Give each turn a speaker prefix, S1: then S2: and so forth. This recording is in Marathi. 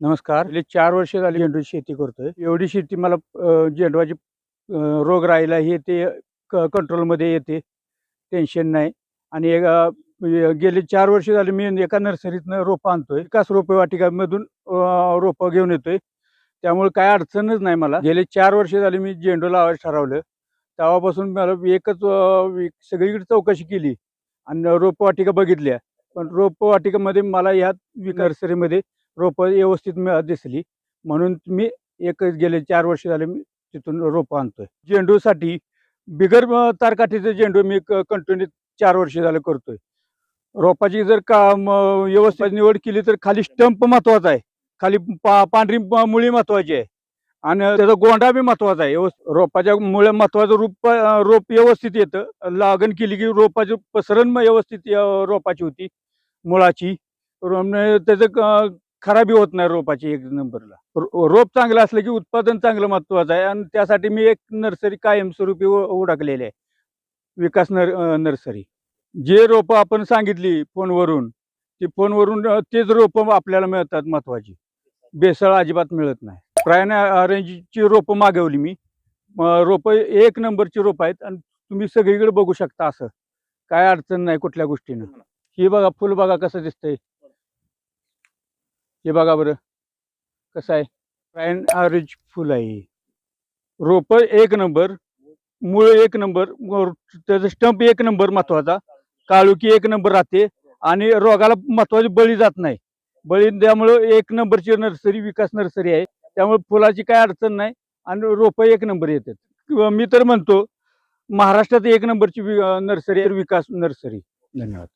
S1: नमस्कार. गेले चार वर्ष झाली झेंडूची शेती करतोय. एवढी शेती मला झेंडवाची झेंडूची रोग राहिला हे ते क कंट्रोलमध्ये येते. टेन्शन नाही. आणि एक, म्हणजे गेले चार वर्ष झाले मी एका नर्सरीतनं रोपं आणतोय. एकाच रोपे वाटिकामधून रोपं घेऊन येतोय. त्यामुळे काय अडचणच नाही मला. गेले चार वर्ष झाले मी झेंडू लावायचं ठरवलं. तेव्हापासून मला एकच सगळीकडे चौकशी केली. आणि रोपवाटिका बघितल्या. पण रोपवाटिकेमध्ये मला ह्या नर्सरीमध्ये रोपं व्यवस्थित मिळत दिसली. म्हणून मी एक गेले चार वर्ष झाले मी तिथून रोपं आणतोय. झेंडूसाठी बिगर तारकाठीचे तारकाठीचं झेंडू मी कंटिन्यू चार वर्ष झालं करतोय. रोपाची जर का व्यवस्थित निवड केली तर खाली स्टंप महत्त्वाचा आहे. खाली पा पांढरी मुळी महत्वाची आहे. आणि त्याचा गोंडा बी महत्त्वाचा आहे. रोपाच्या मुळे महत्वाचं रूप रोप व्यवस्थित येतं. लागण केली की रोपाची पसरण व्यवस्थित रोपाची होती. मुळाची. त्याचं क- खराबी होत नाही रोपाची एक नंबरला. रोप चांगलं असलं की उत्पादन चांगलं महत्वाचं आहे. आणि त्यासाठी मी एक नर्सरी कायमस्वरूपी उडाकलेली आहे. विकास नर नर्सरी. जे रोपं आपण सांगितली फोनवरून ती फोनवरून तेच रोपं आपल्याला मिळतात महत्वाची बेसळ अजिबात मिळत नाही. प्रायन ऑरेंजची रोपं मागवली मी. म, रोपं एक नंबरची रोपं आहेत आणि तुम्ही सगळीकडे बघू शकता असं. काय अडचण नाही कुठल्या गोष्टीनं. ही बघा फुल बघा कसं दिसतंय. हे बघा बरं. कसं आहे? प्रायन ऑरेंज फुल आहे. रोपं एक नंबर मूळ एक नंबर त्याचं स्टंप एक नंबर महत्त्वाचा काळुकी एक नंबर राहते आणि रोगाला महत्वाची बळी जात नाही. बळी त्यामुळं एक नंबरची नर्सरी विकास नर्सरी आहे. त्यामुळे फुलाची काय अडचण नाही आणि रोपं एक नंबर येतात. मी तर म्हणतो महाराष्ट्रात एक नंबरची वि- नर्सरी आहे विकास नर्सरी धन्यवाद.